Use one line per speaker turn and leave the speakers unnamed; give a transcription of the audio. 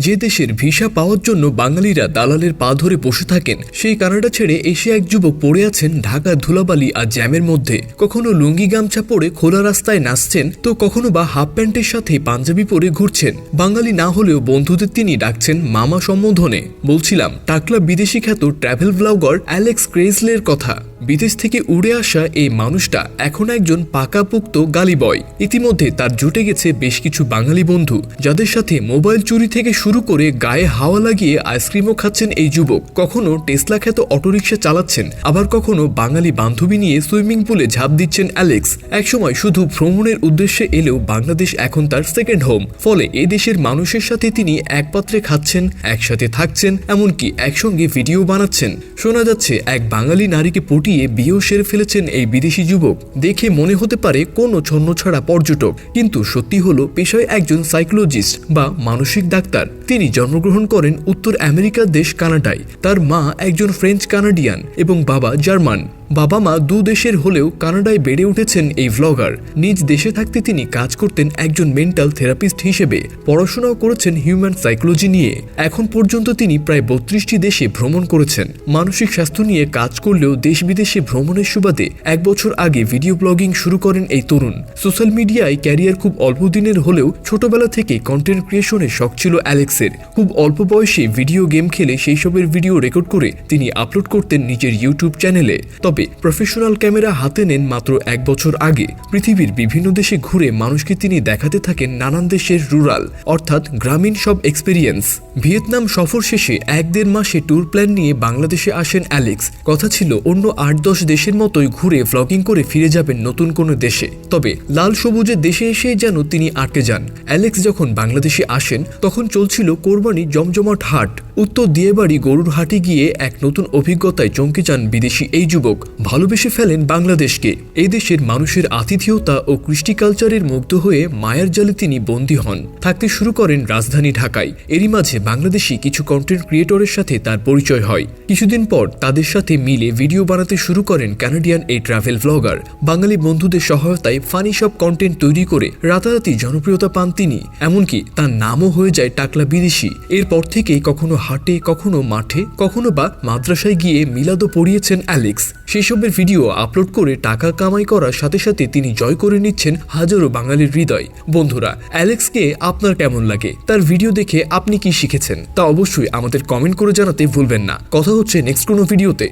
যে দেশের ভিসা পাওয়ার জন্য বাঙালিরা দালালের পা ধরে বসে থাকেন, সেই কানাডা ছেড়ে এসে এক যুবক পড়ে আছেন ঢাকা ধুলাবালি আর জ্যামের মধ্যে। কখনো লুঙ্গি গামছা পরে খোলা রাস্তায় নাচছেন, তো কখনো বা হাফ প্যান্টের সাথে পাঞ্জাবি পরে ঘুরছেন। বাঙালি না হলেও বন্ধুদের তিনি ডাকছেন মামা সম্বোধনে। বলছিলাম, টাকলা বিদেশি খ্যাত ট্রাভেল ব্লগার অ্যালেক্স ক্রেজলের কথা। বিদেশ থেকে উড়ে আসা এই মানুষটা এখন একজন পাকাপোক্ত গালি বয় ইতিমধ্যে তার জুটে গেছে বেশ কিছু বাঙালি বন্ধু, যাদের সাথে মোবাইল চুরি থেকে শুরু করে গায়ে হাওয়া লাগিয়ে আইসক্রিমও খাচ্ছেন এই যুবক। কখনো টেসলা খ্যাত অটোরিকশা চালাচ্ছেন, আবার কখনো বাঙালি বান্ধবী নিয়ে সুইমিং পুলে ঝাঁপ দিচ্ছেন অ্যালেক্স। একসময় শুধু ভ্রমণের উদ্দেশ্যে এলেও বাংলাদেশ এখন তার সেকেন্ড হোম। ফলে এ দেশের মানুষের সাথে তিনি এক পাত্রে খাচ্ছেন, একসাথে থাকছেন, এমনকি একসঙ্গে ভিডিও বানাচ্ছেন। শোনা যাচ্ছে, এক বাঙালি নারীকে পটিয়ে বিয়েও সেরে ফেলেছেন এই বিদেশি যুবক। দেখে মনে হতে পারে কোনো ছন্ন ছাড়া পর্যটক। কিন্তু সত্যি হলো, পেশায় একজন সাইকোলজিস্ট বা মানসিক ডাক্তার। তিনি জন্মগ্রহণ করেন উত্তর আমেরিকার দেশ কানাডায়। তার মা একজন ফ্রেঞ্চ কানাডিয়ান এবং বাবা জার্মান। বাবা মা দু দেশের হলেও কানাডায় বেড়ে উঠেছেন এই ভ্লগার নিজ দেশে থাকতে তিনি কাজ করতেন একজন মেন্টাল থেরাপিস্ট হিসেবে। পড়াশোনাও করেছেন হিউম্যান সাইকোলজি নিয়ে। এখন পর্যন্ত তিনি প্রায় বত্রিশটি দেশে ভ্রমণ করেছেন। মানসিক স্বাস্থ্য নিয়ে কাজ করলেও দেশ বিদেশে ভ্রমণের সুবাদে এক বছর আগে ভিডিও ব্লগিং শুরু করেন এই তরুণ। সোশ্যাল মিডিয়ায় ক্যারিয়ার খুব অল্প দিনের হলেও ছোটবেলা থেকে কন্টেন্ট ক্রিয়েশনের শখ ছিল অ্যালেক্সের। খুব অল্প বয়সে ভিডিও গেম খেলে সেই সবের ভিডিও রেকর্ড করে তিনি আপলোড করতেন নিজের ইউটিউব চ্যানেলে তবে প্রফেশনাল ক্যামেরা হাতে নেন মাত্র এক বছর আগে। পৃথিবীর বিভিন্ন দেশে ঘুরে মানুষকে তিনি দেখাতে থাকেন নানান দেশের রুরাল অর্থাৎ গ্রামীণ সব এক্সপিরিয়েন্স ভিয়েতনাম সফর শেষে এক দেড় মাসে ট্যুর প্ল্যান নিয়ে বাংলাদেশে আসেন অ্যালেক্স। কথা ছিল অন্য আট দশ দেশের মতোই ঘুরে ভ্লগিং করে ফিরে যাবেন নতুন কোনো দেশে। তবে লাল সবুজের দেশে এসে যেন তিনি আটকে যান। অ্যালেক্স যখন বাংলাদেশে আসেন, তখন চলছিল কোরবানি জমজমাট হাট। উত্তর দিয়েবাড়ি গরুর হাটে গিয়ে এক নতুন অভিজ্ঞতায় চমকে যান বিদেশি এই যুবক। ভালোবেসে ফেলেন বাংলাদেশকে। এই দেশের মানুষের আতিথেয়তা ও কৃষ্টি কালচারের মুগ্ধ হয়ে মায়ার জালে তিনি বন্দী হন। থাকতে শুরু করেন রাজধানী ঢাকায়। এরই মাঝে বাংলাদেশি কিছু কন্টেন্ট ক্রিয়েটরের সাথে তার পরিচয় হয়। কিছুদিন পর তাদের সাথে মিলে ভিডিও বানাতে শুরু করেন কানাডিয়ান এই ট্রাভেল ব্লগার বাঙালি বন্ধুদের সহায়তায় ফানি সব কন্টেন্ট তৈরি করে রাতারাতি জনপ্রিয়তা পান তিনি। এমনকি তার নামও হয়ে যায় টাকলা বিদেশি। এরপর থেকেই কখনো হাটে, কখনো মাঠে, কখনো বা মাদ্রাসায় গিয়ে মিলাদও পড়িয়েছেন অ্যালেক্স সেসবের ভিডিও আপলোড করে টাকা কামাই করার সাথে সাথে তিনি জয় করে নিচ্ছেন হাজারো বাঙালির হৃদয়। বন্ধুরা, অ্যালেক্সকে আপনার কেমন লাগে? তার ভিডিও দেখে আপনি কি শিখেছেন? তা অবশ্যই আমাদের কমেন্ট করে জানাতে ভুলবেন না। কথা হচ্ছে নেক্সট কোনো ভিডিওতে।